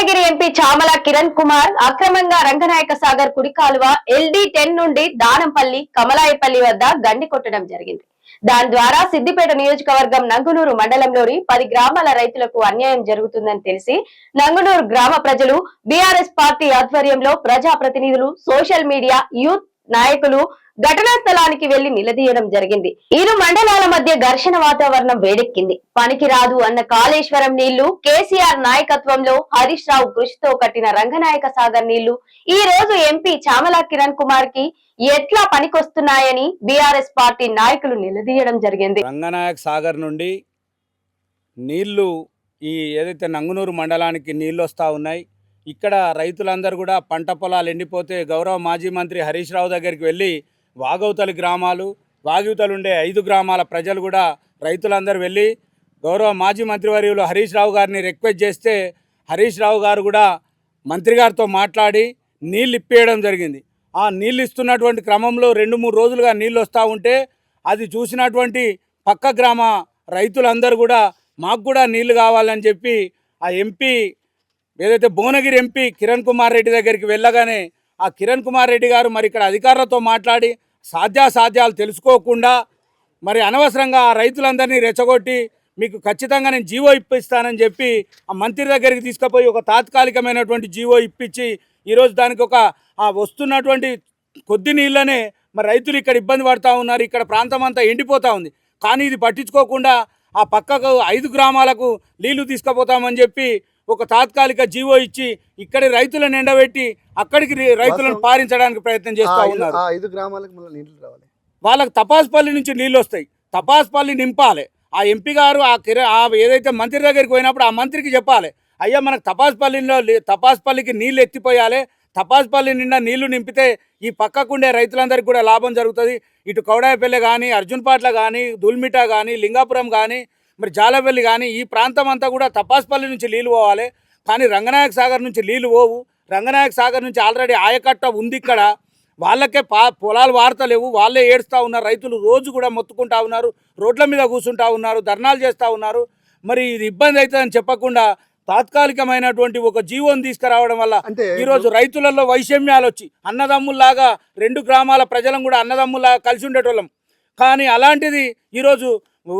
Bhuvanagiri MP Chamala Kiran Kumar అక్రమంగా రంగనాయక సాగర్ కుడి కాలువ ఎల్డీ టెన్ నుండి దానంపల్లి కమలాయపల్లి వద్ద గండి కొట్టడం జరిగింది. దాని ద్వారా సిద్దిపేట నియోజకవర్గం నంగునూరు మండలంలోని పది గ్రామాల రైతులకు అన్యాయం జరుగుతుందని తెలిసి నంగునూరు గ్రామ ప్రజలు బీఆర్ఎస్ పార్టీ ఆధ్వర్యంలో ప్రజాప్రతినిధులు సోషల్ మీడియా యూత్ నాయకులు ఘటనా స్థలానికి వెళ్ళి నిలదీయడం జరిగింది. ఇరు మండలాల మధ్య ఘర్షణ వాతావరణం వేడెక్కింది. పనికి రాదు అన్న కాళేశ్వరం నీళ్ళు కేసీఆర్ నాయకత్వంలో హరీష్ రావు కృషితో కట్టిన రంగనాయక సాగర్ నీళ్ళు ఈ రోజు ఎంపీ చామల కిరణ్ కుమార్కి ఎట్లా పనికొస్తున్నాయని బీఆర్ఎస్ పార్టీ నాయకులు నిలదీయడం జరిగింది. రంగనాయక సాగర్ నుండి నీళ్ళు ఈ ఏదైతే నంగునూరు మండలానికి నీళ్ళు వస్తూ ఉన్నాయి ఇక్కడ రైతులందరూ కూడా పంట పొలాలు ఎండిపోతే గౌరవ మాజీ మంత్రి హరీష్ రావు దగ్గరికి వెళ్ళి వాగవతలి గ్రామాలు వాగివతలు ఉండే ఐదు గ్రామాల ప్రజలు కూడా రైతులందరూ వెళ్ళి గౌరవ మాజీ మంత్రివర్యులు హరీష్ రావు గారిని రిక్వెస్ట్ చేస్తే హరీష్ రావు గారు కూడా మంత్రి గారితో మాట్లాడి నీళ్ళు ఇప్పేయడం జరిగింది. ఆ నీళ్ళు ఇస్తున్నటువంటి క్రమంలో రెండు మూడు రోజులుగా నీళ్ళు వస్తూ ఉంటే అది చూసినటువంటి పక్క గ్రామ రైతులందరూ కూడా మాకు కూడా నీళ్ళు కావాలని చెప్పి ఆ ఎంపీ ఏదైతే భువనగిరి ఎంపీ కిరణ్ కుమార్ రెడ్డి దగ్గరికి వెళ్ళగానే ఆ కిరణ్ కుమార్ రెడ్డి గారు మరి ఇక్కడ అధికారులతో మాట్లాడి సాధ్యాసాధ్యాలు తెలుసుకోకుండా మరి అనవసరంగా ఆ రైతులందరినీ రెచ్చగొట్టి మీకు ఖచ్చితంగా నేను జీవో ఇప్పిస్తానని చెప్పి ఆ మంత్రి దగ్గరికి తీసుకుపోయి ఒక తాత్కాలికమైనటువంటి జీవో ఇప్పించి ఈరోజు దానికి ఒక ఆ వస్తున్నటువంటి కొద్ది నీళ్ళనే మరి రైతులు ఇక్కడ ఇబ్బంది పడుతూ ఉన్నారు. ఇక్కడ ప్రాంతం అంతా ఎండిపోతూ ఉంది. కానీ ఇది పట్టించుకోకుండా ఆ పక్కకు ఐదు గ్రామాలకు నీళ్ళు తీసుకుపోతామని చెప్పి ఒక తాత్కాలిక జీవో ఇచ్చి ఇక్కడి రైతులను ఎండబెట్టి అక్కడికి రైతులను. పారించడానికి ప్రయత్నం చేస్తూ ఉన్నారు. ఐదు గ్రామాలకు మళ్ళీ నీళ్ళు రావాలి. వాళ్ళకి తపాస్పల్లి నుంచి నీళ్ళు వస్తాయి. తపాస్పల్లి నింపాలి. ఆ ఎంపీ గారు ఆ కిర ఆ ఏదైతే మంత్రి దగ్గరికి పోయినప్పుడు ఆ మంత్రికి చెప్పాలి. అయ్యా మనకు తపాస్పల్లిలో తపాస్పల్లికి నీళ్ళు ఎత్తిపోయాలి. తపాస్పల్లి నిండా నీళ్ళు నింపితే ఈ పక్కకుండే రైతులందరికీ కూడా లాభం జరుగుతుంది. ఇటు కౌడాయపల్లి కానీ అర్జున్పాట్ల కానీ దుల్మిట కానీ లింగాపురం కానీ మరి జాలపల్లి కానీ ఈ ప్రాంతం అంతా కూడా తపాస్పల్లి నుంచి నీళ్ళు పోవాలి. కానీ రంగనాయక సాగర్ నుంచి నీళ్ళు పోవు. రంగనాయక సాగర్ నుంచి ఆల్రెడీ ఆయకట్ట ఉంది ఇక్కడ. వాళ్ళకే పా పొలాలు వాడతలేవు వాళ్ళే ఏడుస్తూ ఉన్నారు. రైతులు రోజు కూడా మొత్తుకుంటా ఉన్నారు. రోడ్ల మీద కూర్చుంటా ఉన్నారు. ధర్నాలు చేస్తూ ఉన్నారు. మరి ఇది ఇబ్బంది అవుతుందని చెప్పకుండా తాత్కాలికమైనటువంటి ఒక జీవోని తీసుకురావడం వల్ల ఈరోజు రైతులలో వైషమ్యాలు వచ్చి అన్నదమ్ముల్లాగా రెండు గ్రామాల ప్రజలను కూడా అన్నదమ్ముల్లాగా కలిసి ఉండేటోళ్ళం. కానీ అలాంటిది ఈరోజు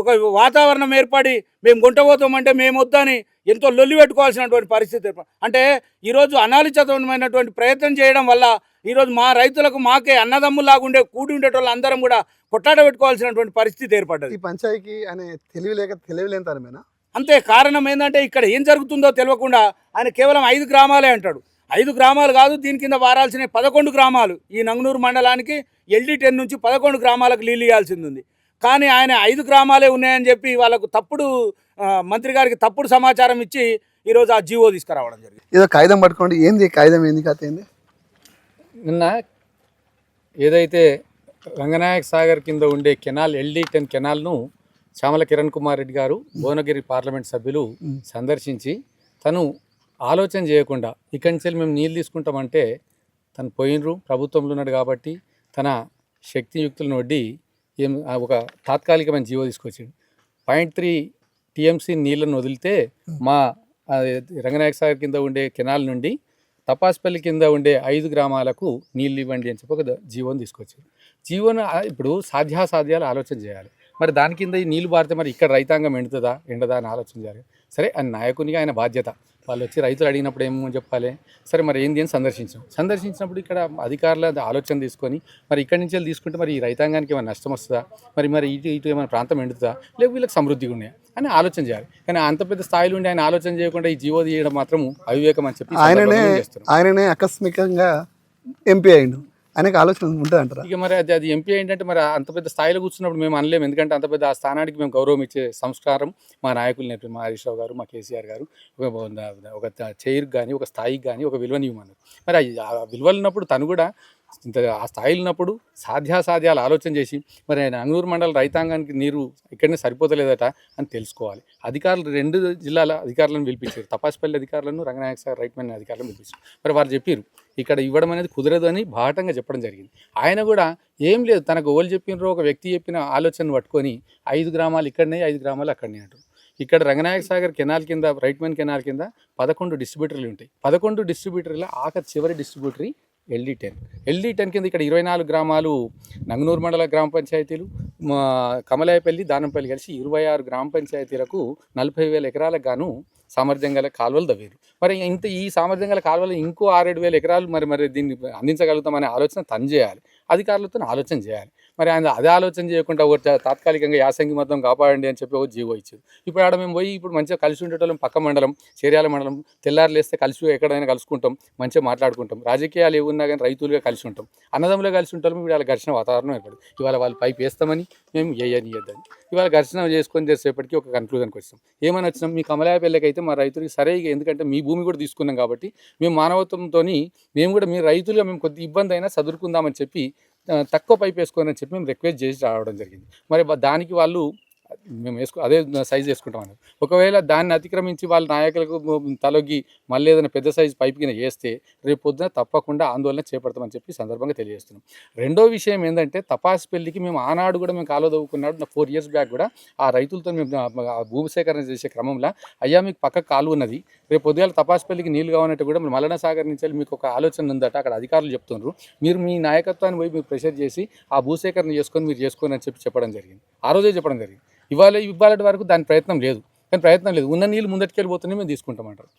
ఒక వాతావరణం ఏర్పడి మేము గుంటపోతామంటే మేము వద్దని ఎంతో లొల్లి పెట్టుకోవాల్సినటువంటి పరిస్థితి అంటే ఈరోజు అనాలోచితమైనటువంటి ప్రయత్నం చేయడం వల్ల ఈరోజు మా రైతులకు మాకే అన్నదమ్ములాగా ఉండే కూడి ఉండేటోళ్ళు అందరం కూడా కొట్లాట పెట్టుకోవాల్సినటువంటి పరిస్థితి ఏర్పడ్డది. ఈ పంచాయతీ అనే తెలివి లేక తెలివి లేని తనమేనా అంతే కారణం ఏంటంటే ఇక్కడ ఏం జరుగుతుందో తెలియకుండా ఆయన కేవలం ఐదు గ్రామాలే అంటాడు. ఐదు గ్రామాలు కాదు దీని కింద వారాల్సిన పదకొండు గ్రామాలు. ఈ నంగునూరు మండలానికి ఎల్డి టెన్ నుంచి పదకొండు గ్రామాలకు నీళ్ళు ఇవ్వాల్సింది ఉంది కానీ ఆయన ఐదు గ్రామాలే ఉన్నాయని చెప్పి వాళ్ళకు తప్పుడు మంత్రి గారికి తప్పుడు సమాచారం ఇచ్చి ఈరోజు ఆ జీవో తీసుకురావడం జరిగింది. ఏదో కాగితం పట్టుకోండి. ఏంది కాగితం? ఏంది కథ? ఏంది? నిన్న ఏదైతే రంగనాయక్ సాగర్ కింద ఉండే కెనాల్ ఎల్డి టెన్ కెనాల్ను చామల కిరణ్ కుమార్ రెడ్డి గారు భువనగిరి పార్లమెంట్ సభ్యులు సందర్శించి తను ఆలోచన చేయకుండా ఇక్కడి నుంచి మేము నీళ్ళు తీసుకుంటామంటే తను పోయినరు ప్రభుత్వంలో ఉన్నాడు కాబట్టి తన శక్తియుక్తులను వడ్డి ఏం ఒక తాత్కాలికమైన జీవో తీసుకొచ్చిండు. పాయింట్ త్రీ టీఎంసీ నీళ్ళను వదిలితే మా రంగనాయక సాగర్ కింద ఉండే కెనాల్ నుండి తపాస్పల్లి కింద ఉండే ఐదు గ్రామాలకు నీళ్ళు ఇవ్వండి అని చెప్పి ఒక జీవోని తీసుకొచ్చారు. జీవోను ఇప్పుడు సాధ్యాసాధ్యాలు ఆలోచన చేయాలి. మరి దాని కింద ఈ నీళ్ళు పారితే మరి ఇక్కడ రైతాంగం ఎండుతుందా ఎండదా అని ఆలోచన చేయాలి. సరే ఆయన నాయకునిగా ఆయన బాధ్యత. వాళ్ళు వచ్చి రైతులు అడిగినప్పుడు ఏమో చెప్పాలి. సరే మరి ఏంది అని సందర్శించాం. సందర్శించినప్పుడు ఇక్కడ అధికారుల ఆలోచన తీసుకొని మరి ఇక్కడి నుంచి వెళ్ళి తీసుకుంటే మరి ఈ రైతాంగానికి ఏమైనా నష్టం వస్తుందా? మరి మరి ఇటు ఇటు ఏమైనా ప్రాంతం ఎండుతుందా? లేక వీళ్ళకి సమృద్ధిగా ఉన్నాయా? అని ఆలోచన చేయాలి. కానీ అంత పెద్ద స్థాయిలో ఉండి ఆయన ఆలోచన చేయకుండా ఈ జీవో తీయడం మాత్రం అవివేకం అని చెప్పి ఆయననే. ఆయననే ఆకస్మికంగా ఎంపీ అయిండు. అనేక ఆలోచన ఉంటుంది అంటారా? ఇక మరి అది అది ఎంపీ ఏంటంటే మరి అంత పెద్ద స్థాయిలో కూర్చున్నప్పుడు మేము అనలేము. ఎందుకంటే అంత పెద్ద ఆ స్థానానికి మేము గౌరవం ఇచ్చే సంస్కారం మా నాయకులు నేర్పి మా హరీష్ రావు గారు మా కేసీఆర్ గారు ఒక ఒక చైర్కి కానీ ఒక స్థాయికి కానీ ఒక విలువని ఇవ్వమన్నారు. మరి ఆ విలువలు ఉన్నప్పుడు తను కూడా ఇంత ఆ స్థాయిలో ఉన్నప్పుడు సాధ్యాసాధ్యాలు ఆలోచన చేసి మరి ఆయన అంగూరు మండల రైతాంగానికి నీరు ఇక్కడనే సరిపోతలేదట అని తెలుసుకోవాలి. అధికారులు రెండు జిల్లాల అధికారులను పిలిపించారు. తపాసిపల్లి అధికారులను రంగనాయక సార్ రైట్ మ్యాన్ అధికారులను పిలిపించారు. మరి వారు చెప్పారు ఇక్కడ ఇవ్వడం అనేది కుదరదు అని బాహటంగా చెప్పడం జరిగింది. ఆయన కూడా ఏం లేదు తనకు ఓళ్ళు చెప్పినరో ఒక వ్యక్తి చెప్పిన ఆలోచనను పట్టుకొని ఐదు గ్రామాలు ఇక్కడనే ఐదు గ్రామాలు అక్కడనే అంటారు. ఇక్కడ రంగనాయక సాగర్ కెనాల్ కింద రైట్ మ్యాన్ కెనాల్ కింద పదకొండు డిస్ట్రిబ్యూటర్లు ఉంటాయి. పదకొండు డిస్ట్రిబ్యూటర్ల ఆఖరి చివరి distributary L D ten. L D ten కింద ఇక్కడ ఇరవై నాలుగు గ్రామాలు నంగనూరు మండల గ్రామ పంచాయతీలు కమలాయపల్లి దానంపల్లి కలిసి ఇరవై ఆరు గ్రామ పంచాయతీలకు నలభై వేల ఎకరాలకు గాను సామర్థ్యం గల కాలువలు తవ్వేరు. మరి ఇంత ఈ సామర్థ్యం గల కాలువలు ఇంకో ఆరేడు వేల ఎకరాలు మరి మరి దీన్ని అందించగలుగుతామనే ఆలోచన తను చేయాలి. అధికారులతో ఆలోచన చేయాలి. మరి ఆయన అదే ఆలోచన చేయకుండా ఒక తాత్కాలికంగా యాసంగి మొత్తం కాపాడండి అని చెప్పి ఒక జీవో ఇచ్చింది ఇప్పుడు ఆడ మేము పోయి ఇప్పుడు మంచిగా కలిసి ఉండేటోళ్ళం పక్క మండలం చేర్యాల మండలం తెల్లారు లేస్తే కలిసి ఎక్కడైనా కలుసుకుంటాం మంచిగా మాట్లాడుకుంటాం. రాజకీయాలు ఏమున్నా కానీ రైతులుగా కలిసి ఉంటాం. అన్నదమ్ములో కలిసి ఉంటాం ఇప్పుడు వాళ్ళ ఘర్షణ వాతావరణం ఏర్పడింది. ఇవాళ వాళ్ళు పైపు వేస్తామని మేము వేయని ఇద్దని ఇవాళ ఘర్షణ చేసుకొని చేసేపటికి ఒక కన్క్లూజన్కి వచ్చాం. ఏమని వచ్చినాం? మీ కమలాయపల్లికి మా రైతులకి సరే ఇక ఎందుకంటే మీ భూమి కూడా తీసుకున్నాం కాబట్టి మేము మానవత్వంతో మేము కూడా మీ రైతులుగా మేము కొద్ది ఇబ్బంది అయినా చదువుకుందామని చెప్పి తక్కువ పైప్ వేసుకోనని చెప్పి మేము రిక్వెస్ట్ చేసి రావడం జరిగింది. మరి దానికి వాళ్ళు మేము వేసుకో అదే సైజ్ వేసుకుంటాం అనేది ఒకవేళ దాన్ని అతిక్రమించి వాళ్ళ నాయకులకు తలొగ్గి మళ్ళీ ఏదైనా పెద్ద సైజ్ పైపు కింద వేస్తే రేపు పొద్దున తప్పకుండా ఆందోళన చేపడతామని చెప్పి సందర్భంగా తెలియజేస్తున్నాం. రెండో విషయం ఏంటంటే తపాస్ పెళ్ళికి మేము ఆనాడు కూడా మేము కాలో దవ్వుకున్నాడు ఫోర్ ఇయర్స్ బ్యాక్ కూడా ఆ రైతులతో మేము భూమి సేకరణ చేసే క్రమంలో అయ్యా మీకు పక్క కాలు ఉన్నది రేపు పొద్దుగాల తపాస్ పెళ్ళికి నీళ్ళు కావాలంటే కూడా మరి మల్లన సాగర్ నుంచి మీకు ఒక ఆలోచన ఉందట అక్కడ అధికారులు చెప్తున్నారు. మీరు మీ నాయకత్వాన్ని పోయి మీరు ప్రెషర్ చేసి ఆ భూసేకరణ చేసుకొని మీరు చేసుకోని అని చెప్పి చెప్పడం జరిగింది. ఆ రోజే చెప్పడం జరిగింది. ఇవాళ ఇవాళ వరకు దాని ప్రయత్నం లేదు. కానీ ప్రయత్నం లేదు. ఉన్న నీళ్ళు ముందటికెళ్ళిపోతున్నాయి మేము తీసుకుంటామంటారు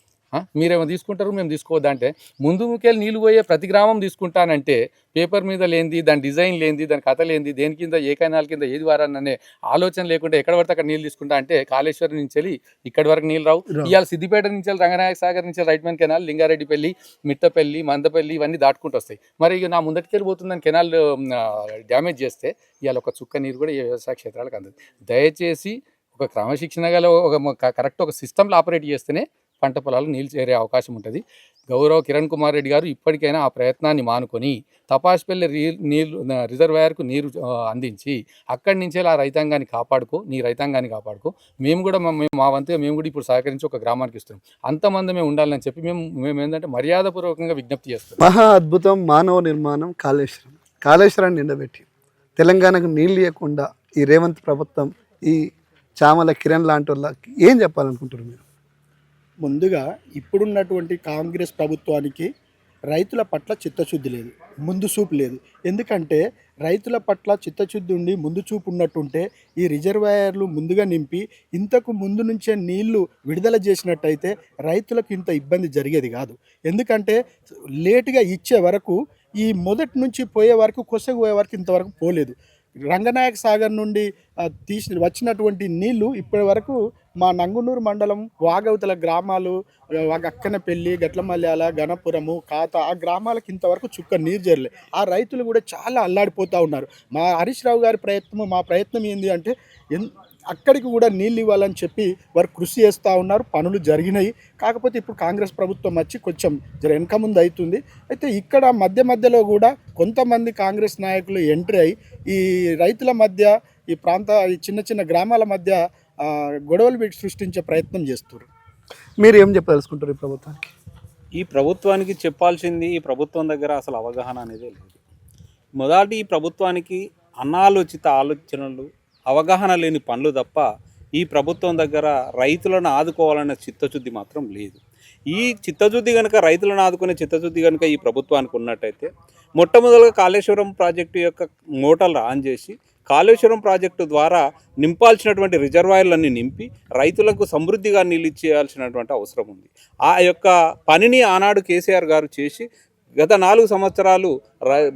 మీరేమో తీసుకుంటారు మేము తీసుకోవద్దా అంటే ముందుకెళ్ళి నీళ్ళు పోయే ప్రతి గ్రామం తీసుకుంటానంటే పేపర్ మీద లేనిది దాని డిజైన్ లేనిది దాని కథ లేనిది దేని కింద ఏ కెనాల్ కింద ఏది వారాన్ని ఆలోచన లేకుండా ఎక్కడ పడితే అక్కడ నీళ్ళు తీసుకుంటా అంటే కాళేశ్వరం నుంచి వెళ్ళి ఇక్కడి వరకు నీళ్ళు రావు. ఇవాళ సిద్దిపేట నుంచి వెళ్ళి రంగనాయక సాగర్ నుంచి right main canal Lingareddipalli Mittapalli Mandapalli ఇవన్నీ దాటుకుంటూ వస్తాయి. మరి ఇక నా ముందటికెళ్ళి పోతుందని కెనాల్ డ్యామేజ్ చేస్తే ఇవాళ ఒక చుక్క నీరు కూడా ఈ వ్యవసాయ క్షేత్రాలకు అందదు. దయచేసి ఒక క్రమశిక్షణ గల ఒక కరెక్ట్ ఒక సిస్టంలో ఆపరేట్ చేస్తేనే పంట పొలాలు నీళ్ళు చేరే అవకాశం ఉంటుంది. గౌరవ్ కిరణ్ కుమార్ రెడ్డి గారు ఇప్పటికైనా ఆ ప్రయత్నాన్ని మానుకొని తపాస్పల్లి నీళ్ళు నీళ్ళు రిజర్వాయర్కు నీరు అందించి అక్కడి నుంచే ఆ రైతాంగాన్ని కాపాడుకో నీ రైతాంగాన్ని కాపాడుకో. మేము కూడా మా- మేము వంతుగా మేము కూడా ఇప్పుడు సహకరించి ఒక గ్రామానికి ఇస్తున్నాం అంతమంది మేము ఉండాలని చెప్పి మేము మేము ఏంటంటే మర్యాదపూర్వకంగా విజ్ఞప్తి చేస్తాం మహా అద్భుతం మానవ నిర్మాణం కాళేశ్వరం. కాళేశ్వరాన్ని నిండబెట్టి తెలంగాణకు నీళ్ళు ఇవ్వకుండా ఈ రేవంత్ ప్రభుత్వం ఈ చామల కిరణ్ లాంటి వాళ్ళకి ఏం చెప్పాలనుకుంటున్నారు మీరు? ముందుగా ఇప్పుడున్నటువంటి కాంగ్రెస్ ప్రభుత్వానికి రైతుల పట్ల చిత్తశుద్ధి లేదు ముందు చూపు లేదు. ఎందుకంటే రైతుల పట్ల చిత్తశుద్ధి ఉండి ముందు చూపు ఉన్నట్టుంటే ఈ రిజర్వాయర్లు ముందుగా నింపి ఇంతకు ముందు నుంచే నీళ్ళు విడుదల చేసినట్టయితే రైతులకు ఇంత ఇబ్బంది జరిగేది కాదు. ఎందుకంటే లేటుగా ఇచ్చే వరకు ఈ మొదటి నుంచి పోయే వరకు కొసగు పోయే వరకు ఇంతవరకు పోలేదు. రంగనాయక సాగర్ నుండి తీసిన తీసి వచ్చినటువంటి నీళ్ళు ఇప్పటి వరకు మా నంగునూరు మండలం వాగవతల గ్రామాలు అక్కనపల్లి గట్లమల్యాల గణపురము కాత ఆ గ్రామాలకు ఇంతవరకు చుక్క నీరు జరలే ఆ రైతులు కూడా చాలా అల్లాడిపోతూ ఉన్నారు. మా హరీష్ రావు గారి ప్రయత్నం మా ప్రయత్నం ఏంటి అంటే అక్కడికి కూడా నీళ్ళు ఇవ్వాలని చెప్పి వారు కృషి చేస్తూ ఉన్నారు. పనులు జరిగినాయి. కాకపోతే ఇప్పుడు కాంగ్రెస్ ప్రభుత్వం వచ్చి కొంచెం జర వెనక ముందు అవుతుంది. అయితే ఇక్కడ మధ్య మధ్యలో కూడా కొంతమంది కాంగ్రెస్ నాయకులు ఎంట్రీ అయి ఈ రైతుల మధ్య ఈ ప్రాంత ఈ చిన్న చిన్న గ్రామాల మధ్య గొడవలు పెట్టి సృష్టించే ప్రయత్నం చేస్తారు మీరు ఏం చెప్పదలుచుకుంటారు ఈ ప్రభుత్వానికి? ఈ ప్రభుత్వానికి చెప్పాల్సింది ఈ ప్రభుత్వం దగ్గర అసలు అవగాహన అనేది లేదు. మొదటి ఈ ప్రభుత్వానికి అనాలోచిత ఆలోచనలు అవగాహన లేని పనులు తప్ప ఈ ప్రభుత్వం దగ్గర రైతులను ఆదుకోవాలనే చిత్తశుద్ధి మాత్రం లేదు. ఈ చిత్తశుద్ధి కనుక రైతులను ఆదుకునే చిత్తశుద్ధి కనుక ఈ ప్రభుత్వానికి ఉన్నట్టయితే మొట్టమొదటిగా కాళేశ్వరం ప్రాజెక్టు యొక్క మోటార్లు ఆన్ చేసి కాళేశ్వరం ప్రాజెక్టు ద్వారా నింపాల్సినటువంటి రిజర్వాయర్లన్నీ నింపి రైతులకు సమృద్ధిగా నీళ్ళు ఇచ్చేయాల్సినటువంటి అవసరం ఉంది. ఆ యొక్క పనిని ఆనాడు కేసీఆర్ గారు చేసి గత నాలుగు సంవత్సరాలు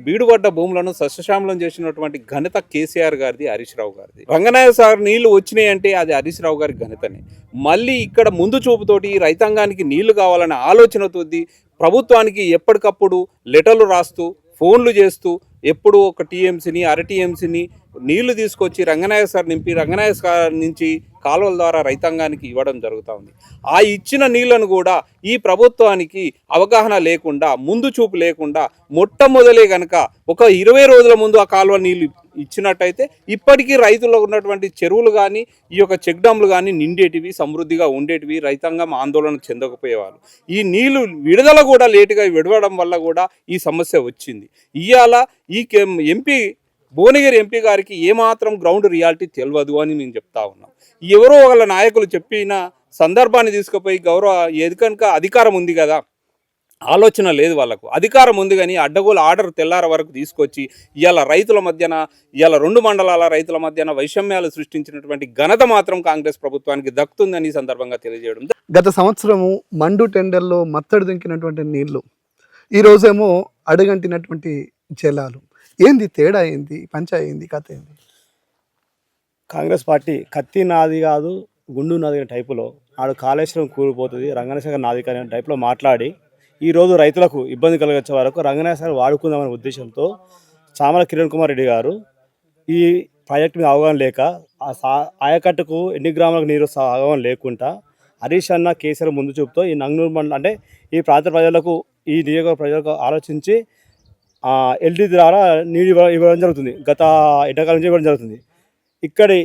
బీడుపడ్డ భూములను సస్యశ్యామలం చేసినటువంటి ఘనత కేసీఆర్ గారిది హరీష్ రావు గారిది. రంగనాయ సాగర్ నీళ్ళు వచ్చినాయి అంటే అది హరీష్ రావు గారి ఘనతనే. మళ్ళీ ఇక్కడ ముందు చూపుతోటి రైతాంగానికి నీళ్ళు కావాలనే ఆలోచనతోది ప్రభుత్వానికి ఎప్పటికప్పుడు లెటర్లు రాస్తూ ఫోన్లు చేస్తూ ఎప్పుడు ఒక టీఎంసీని అర టీఎంసీని నీళ్ళు తీసుకొచ్చి రంగనాయక సార్ నింపి రంగనాయక సార్ నుంచి కాలువల ద్వారా రైతాంగానికి ఇవ్వడం జరుగుతూ ఉంది. ఆ ఇచ్చిన నీళ్ళను కూడా ఈ ప్రభుత్వానికి అవగాహన లేకుండా ముందు చూపు లేకుండా మొట్టమొదలే గనక ఒక ఇరవై రోజుల ముందు ఆ కాలువ నీళ్ళు ఇచ్చినట్టయితే ఇప్పటికీ రైతుల్లో ఉన్నటువంటి చెరువులు కానీ ఈ యొక్క చెక్ డ్యామ్లు కానీ నిండేటివి సమృద్ధిగా ఉండేటివి రైతాంగం ఆందోళన చెందకపోయేవారు ఈ నీళ్ళు విడుదల కూడా లేటుగా విడవడం వల్ల కూడా ఈ సమస్య వచ్చింది. ఇవాళ ఈ ఎంపీ భువనగిరి ఎంపీ గారికి ఏమాత్రం గ్రౌండ్ రియాలిటీ తెలియదు అని మేము చెప్తా ఉన్నాం. ఎవరో ఒకళ్ళ నాయకులు చెప్పిన సందర్భాన్ని తీసుకుపోయి గౌరవ కనుక అధికారం ఉంది కదా ఆలోచన లేదు వాళ్ళకు. అధికారం ఉంది కానీ అడ్డగోలు ఆర్డర్ తెల్లార వరకు తీసుకొచ్చి ఇవాళ రైతుల మధ్యన ఇవాళ రెండు మండలాల రైతుల మధ్యన వైషమ్యాలు సృష్టించినటువంటి ఘనత మాత్రం కాంగ్రెస్ ప్రభుత్వానికి దక్కుతుందని ఈ సందర్భంగా తెలియజేయడం. గత సంవత్సరము మండు టెండర్లో మత్తడి దింకినటువంటి నీళ్ళు ఈ రోజేమో అడగంటినటువంటి జలాలు. ఏంది తేడా ఏంది? పంచా ఏంది? కథ ఏంది? కాంగ్రెస్ పార్టీ కత్తి నాది కాదు గుండు నాది టైపులో ఆడు కాళేశ్వరం కూలిపోతుంది రంగనాథ్ నాది కానీ టైపులో మాట్లాడి ఈరోజు రైతులకు ఇబ్బంది కలిగించే వరకు రంగనాథ్ వాడుకుందామనే ఉద్దేశంతో చామల కిరణ్ కుమార్ రెడ్డి గారు ఈ ప్రాజెక్టు మీద అవగాహన లేక ఆ సా ఆయకట్టుకు ఎన్ని గ్రామాలకు నీరు అవగాహన లేకుండా హరీష్ అన్న కేసీఆర్ ముందు చూపుతో ఈ నంగనూరు మండలం అంటే ఈ ప్రాంత ప్రజలకు ఈ నియోజకవర్గ ప్రజలకు ఆలోచించి ఎల్టీ ద్వారా నీరు ఇవ్వడం జరుగుతుంది. గత ఎండాకాలం నుంచి ఇవ్వడం జరుగుతుంది. ఇక్కడి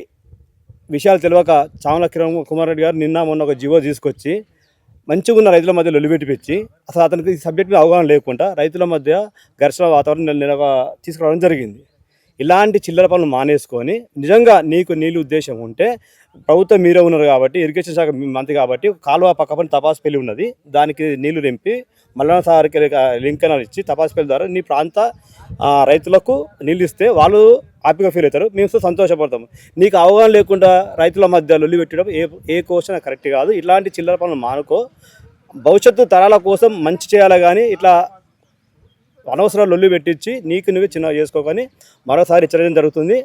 విషయాలు తెలియక చామల కిరణ్ కుమార్ రెడ్డి గారు నిన్న మొన్న ఒక జీవో తీసుకొచ్చి మంచిగా ఉన్న రైతుల మధ్య లొలిపెట్టిపించి అసలు అతనికి ఈ సబ్జెక్ట్ మీద అవగాహన లేకుండా రైతుల మధ్య ఘర్షణ వాతావరణం నెల తీసుకురావడం జరిగింది. ఇలాంటి చిల్లర పనులు మానేసుకొని నిజంగా నీకు నీళ్ళు ఉద్దేశం ఉంటే ప్రభుత్వం మీరే ఉన్నారు కాబట్టి ఇరిగేషన్ శాఖ మంత్రి కాబట్టి కాలువ పక్కపని తపాస్ పెళ్ళి ఉన్నది. దానికి నీళ్ళు నింపి మల్లన సార్కి లింకనాలు ఇచ్చి తపాస్ పెళ్ళి ద్వారా నీ ప్రాంత రైతులకు నీళ్ళు ఇస్తే వాళ్ళు హ్యాపీగా ఫీల్ అవుతారు. మేము సంతోషపడతాము. నీకు అవగాహన లేకుండా రైతుల మధ్య లొల్లి పెట్టడం ఏ ఏ క్వశ్చన్ కరెక్ట్ కాదు. ఇలాంటి చిల్లర పనులు మానుకో. భవిష్యత్తు తరాల కోసం మంచి చేయాలి కానీ ఇట్లా అనవసరాలు లొల్లి పెట్టించి నీకు నువ్వే చిన్నగా చేసుకోకని మరోసారి హెచ్చరించడం జరుగుతుంది.